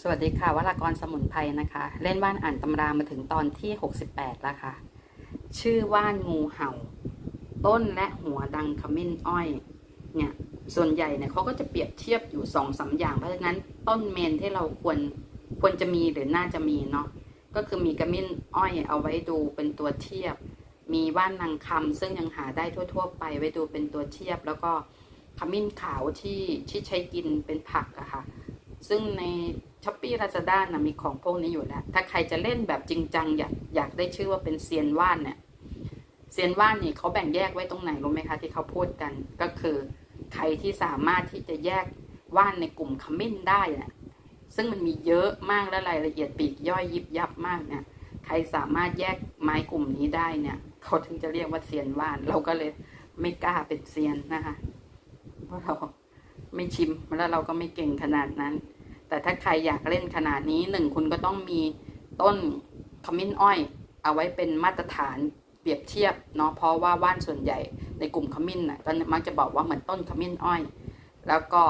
สวัสดีค่ะวรากรสมุนไพรนะคะ เล่นว่านอ่านตำรามาถึงตอนที่ 68 แล้วค่ะ ชื่อว่านงูเห่า ต้นและหัวดังขมิ้นอ้อย เนี่ย ส่วนใหญ่เนี่ยเขาก็จะเปรียบเทียบอยู่สองสาอย่าง เพราะฉะนั้นต้นเมนที่เราควรควรจะมีหรือน่าจะมีเนาะก็คือมีกระมิ้นอ้อยเอาไว้ดูเป็นตัวเทียบ มีว่านนางคำซึ่งยังหาได้ทั่ว ๆ ไปไว้ดูเป็นตัวเทียบ แล้วก็ขมิ้นขาวที่ที่ใช้กินเป็นผักอะค่ะ ซึ่งใน ช้อปปี้ลาซาด้านะมีของพวกนี้อยู่แล้ว ถ้าใครจะเล่นแบบจริงจังอยากอยากได้ชื่อว่าเป็นเซียนว่านเนี่ยเซียนว่านนี่เขาแบ่งแยกไว้ตรงไหนรู้ไหมคะที่เขาพูดกันก็คือ ใครที่สามารถที่จะแยกว่านในกลุ่มขมิ้นได้เนี่ยซึ่งมันมีเยอะมากและรายละเอียดปีกย่อยยิบยับมากเนี่ยใครสามารถแยกไม้กลุ่มนี้ได้เนี่ยเขาถึงจะเรียกว่าเซียนว่าน เราก็เลยไม่กล้าเป็นเซียนนะคะเพราะเราไม่ชิมแล้วเราก็ไม่เก่งขนาดนั้น แต่ถ้าใครอยากเล่นขนาดนี้หนึ่งคุณก็ต้องมีต้นขมิ้นอ้อย เอาไว้เป็นมาตรฐานเปรียบเทียบเนาะเพราะว่าว่านส่วนใหญ่ในกลุ่มขมิ้นน่ะก็มักจะบอกว่าเหมือนต้นขมิ้นอ้อย แล้วก็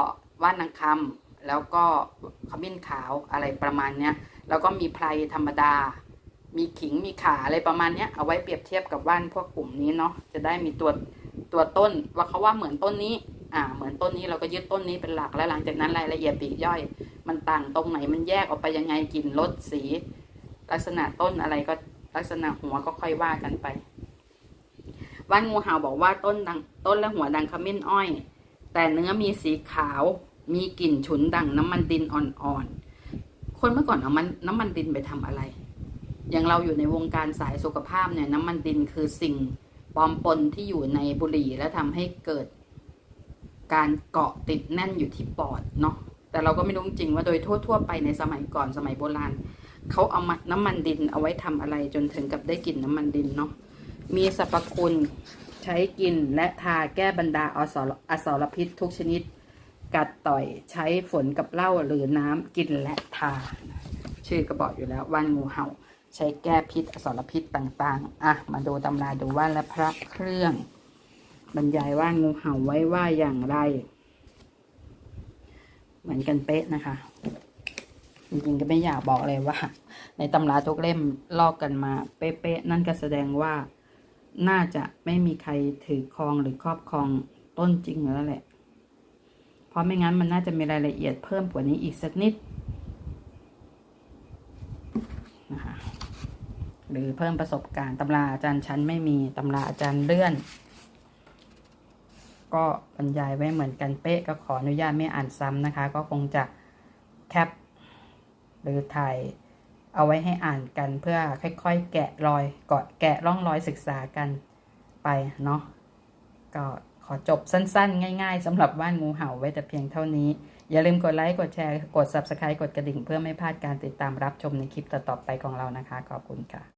ว่านนางคำแล้วก็ขมิ้นขาวอะไรประมาณเนี้ยแล้วก็มีไพรธรรมดา มีขิงมีขาอะไรประมาณเนี้ยเอาไว้เปรียบเทียบกับว่านพวกกลุ่มนี้เนาะจะได้มีตัวตัวต้นว่าเขาว่าเหมือนต้นนี้อ่าเหมือนต้นนี้เราก็ยึดต้นนี้เป็นหลักแล้วหลังจากนั้นรายละเอียดปีกย่อย มันต่างตรงไหนมันแยกออกไปยังไงกลิ่นรสสี ลักษณะต้นอะไรก็ลักษณะหัวก็ค่อยว่ากันไปว่านงูเห่าบอกว่าต้นดังต้นและหัวดังขมิ้นอ้อย แต่เนื้อมีสีขาว มีกลิ่นฉุนดังน้ำมันดินอ่อนๆคนเมื่อก่อนเอามันน้ำมันดินไปทำอะไร อย่างเราอยู่ในวงการสายสุขภาพเนี่ยน้ำมันดินคือสิ่งปลอมปนที่อยู่ในบุหรี่และทำให้เกิดการเกาะติดแน่นอยู่ที่ปอดเนาะ แต่เราก็ไม่รู้จริงว่าโดยทั่วๆไปในสมัยก่อนสมัยโบราณเขาเอามาน้ำมันดินเอาไว้ทำอะไรจนถึงกับได้กลิ่นน้ำมันดินเนาะมีสรรพคุณใช้กินและทาแก้บรรดาอสรอสรพิษทุกชนิด กัดต่อยใช้ฝนกับเหล้าหรือน้ำกินและทา ชื่อก็บอกอยู่แล้วว่านงูเห่า ใช้แก้พิษอสรพิษต่างๆ อะ มาดูตำราดูว่านและพระเครื่อง บรรยายว่างูเห่าไว้ว่าอย่างไร เหมือนกันเป๊ะนะคะ จริงๆก็ไม่อยากบอกเลยว่า ในตำราทุกเล่มลอกกันมาเป๊ะๆนั่นก็แสดงว่าน่าจะไม่มีใครถือครองหรือครอบครองต้นจริงแล้วแหละ เพราะไม่งั้นมันน่าจะมีรายละเอียดเพิ่มกว่านี้อีกสักนิดนะคะหรือเพิ่มประสบการณ์ตำราอาจารย์ชั้นไม่มีตำราอาจารย์เลื่อน ก็บรรยายไว้เหมือนกันเป๊ะก็ขออนุญาตไม่อ่านซ้ำนะคะ ก็คงจะแคปหรือถ่ายเอาไว้ให้อ่านกันเพื่อค่อยๆ แกะรอยกอดแกะร่องรอยศึกษากันไปเนาะก็ขอจบสั้นๆ ง่ายๆสำหรับว่านงูเห่าไว้แต่เพียงเท่านี้ อย่าลืมกดไลค์ กดแชร์ กด Subscribe กดกระดิ่งเพื่อไม่พลาดการติดตามรับชมในคลิปต่อๆไปของเรานะคะ ขอบคุณค่ะ